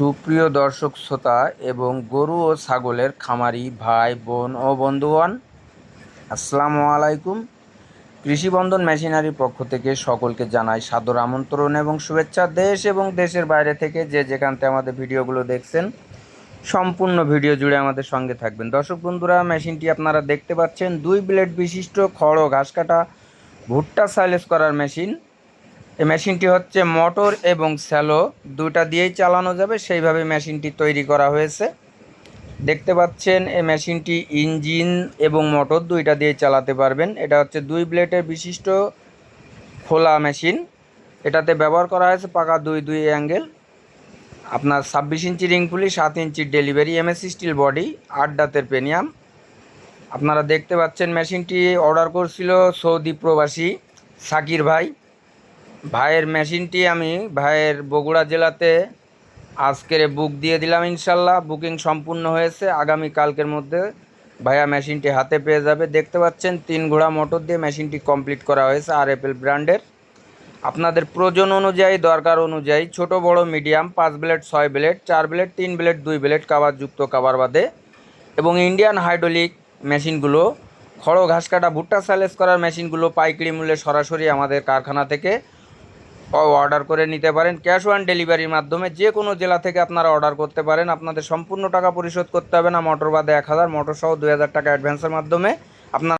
সুপ্রিয় দর্শক শ্রোতা এবং গরু ও ছাগলের খামারি ভাই, বোন ও বন্ধুগণ, আসসালামু আলাইকুম। কৃষিবন্ধন মেশিনারির পক্ষ থেকে সকলকে জানাই সাদর আমন্ত্রণ এবং শুভেচ্ছা। দেশ এবং দেশের বাইরে থেকে যে যেখান থেকে আমাদের ভিডিওগুলো দেখছেন, সম্পূর্ণ ভিডিও জুড়ে আমাদের সঙ্গে থাকবেন। দর্শক বন্ধুরা, মেশিনটি আপনারা দেখতে পাচ্ছেন, দুই ব্লেড বিশিষ্ট খড়, ঘাস কাটা, ভুট্টা সাইলেজ করার মেশিন। এই মেশিনটি হচ্ছে মোটর এবং স্যালো। দুটা দিয়েই চালানো যাবে, সেইভাবে মেশিনটি তৈরি করা হয়েছে। দেখতে পাচ্ছেন, এই মেশিনটি ইঞ্জিন এবং মোটর দুইটা দিয়ে চালাতে পারবেন। এটা হচ্ছে দুই ব্লেডের বিশিষ্ট খোলা মেশিন। এটাতে ব্যবহার করা হয়েছে পাকা দুই দুই অ্যাঙ্গেল। আপনার ছাব্বিশ ইঞ্চি রিং পুলি, সাত ইঞ্চির ডেলিভারি এমএস স্টিল বডি, আট দাঁতের পেনিয়াম। আপনারা দেখতে পাচ্ছেন, মেশিনটি অর্ডার করছিল সৌদি প্রবাসী সাকির ভাই। ভাইয়ের মেশিনটি আমি ভাইয়ের বগুড়া জেলাতে আজকের বুক দিয়ে দিলাম ইনশাল্লাহ। বুকিং সম্পূর্ণ হয়েছে। আগামী কালকের মধ্যে ভাইয়া মেশিনটি হাতে পেয়ে যাবে। দেখতে পাচ্ছেন, তিন ঘোড়া মোটর দিয়ে মেশিনটি কমপ্লিট করা হয়েছে আর এপেল ব্র্যান্ডের। আপনাদের প্রয়োজন অনুযায়ী, দরকার অনুযায়ী ছোট, বড়, মিডিয়াম, পাঁচ ব্লেড, ছয় ব্লেড, চার ব্লেড, তিন ব্লেড, দুই ব্লেড কাবার যুক্ত কাবার বাদে। এবং ইন্ডিয়ান হাইড্রোলিক মেশিনগুলো, খড়, ঘাস কাটা, ভুট্টা স্যালেস করার মেশিনগুলো পাইকারি মূল্যে সরাসরি আমাদের কারখানা থেকে অর্ডার করে নিতে পারেন। ক্যাশ অন ডেলিভারির মাধ্যমে যে কোনো জেলা থেকে আপনারা অর্ডার করতে পারেন। আপনাদের সম্পূর্ণ টাকা পরিশোধ করতে হবে না। মোটর বাদে এক হাজার মোটর সহ দুই হাজার টাকা অ্যাডভান্সের মাধ্যমে। আপনার